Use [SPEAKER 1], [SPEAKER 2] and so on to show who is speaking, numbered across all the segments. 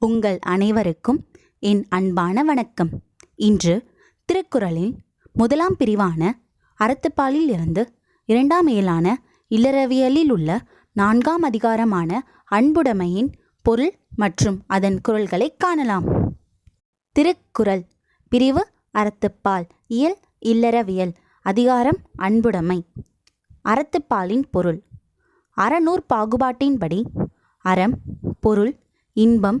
[SPEAKER 1] உங்கள் அனைவருக்கும் என் அன்பான வணக்கம். இன்று திருக்குறளின் முதலாம் பிரிவான அறத்துப்பாலில் இருந்து இரண்டாம் இயலான இல்லறவியலில் உள்ள நான்காம் அதிகாரமான அன்புடைமையின் பொருள் மற்றும் அதன் குரல்களை காணலாம். திருக்குறள் பிரிவு அறத்துப்பால் இயல் இல்லறவியல் அதிகாரம் அன்புடைமை. அறத்துப்பாலின் பொருள் அறநூற் பாகுபாட்டின்படி அறம் பொருள் இன்பம்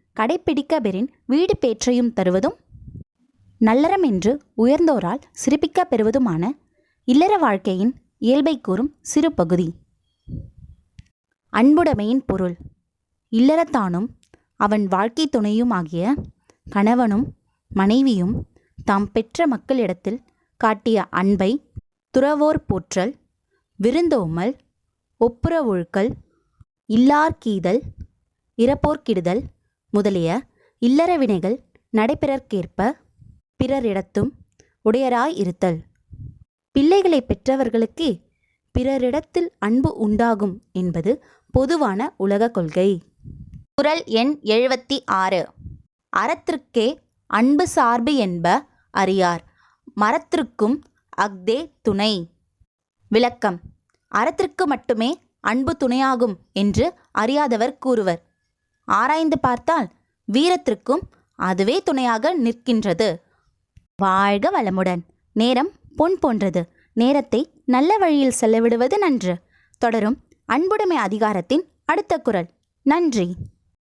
[SPEAKER 1] கடைப்பிடிக்க வீடு பேற்றையும் தருவதும்? நல்லறம் என்று உயர்ந்தோரால் சிறப்பிக்க பெறுவதுமான இல்லற வாழ்க்கையின் இயல்பை கூறும் சிறு பகுதி. அன்புடைமையின் பொருள். இல்லறத்தானும் அவன் வாழ்க்கை துணையுமாகிய கணவனும் மனைவியும் தாம் பெற்ற மக்களிடத்தில் காட்டிய அன்பை துறவோர் போற்றல் விருந்தோமல் ஒப்புரவொழுக்கல் இல்லார்க்கீதல் இறப்போர்க்கிடுதல் முதலிய இல்லற வினைகள் நடைபெறற்கேற்ப பிறரிடத்தும் உடையராய் இருத்தல். பிள்ளைகளை பெற்றவர்களுக்கு பிறரிடத்தில் அன்பு உண்டாகும் என்பது பொதுவான உலக கொள்கை. குரல் எண் எழுபத்தி ஆறு. அறத்திற்கே அன்பு சார்பு என்ப அறியார். மரத்திற்கும் அஃதே துணை. விளக்கம். அறத்திற்கு மட்டுமே அன்பு துணையாகும் என்று அறியாதவர் கூறுவர். ஆராய்ந்து பார்த்தால் வீரத்திற்கும் அதுவே துணையாக நிற்கின்றது. வாழ்க வளமுடன். நேரம் பொன் போன்றது. நேரத்தை நல்ல வழியில் செலவிடுவது நன்று. தொடரும் அன்புடைமை அதிகாரத்தின் அடுத்த குரல். நன்றி.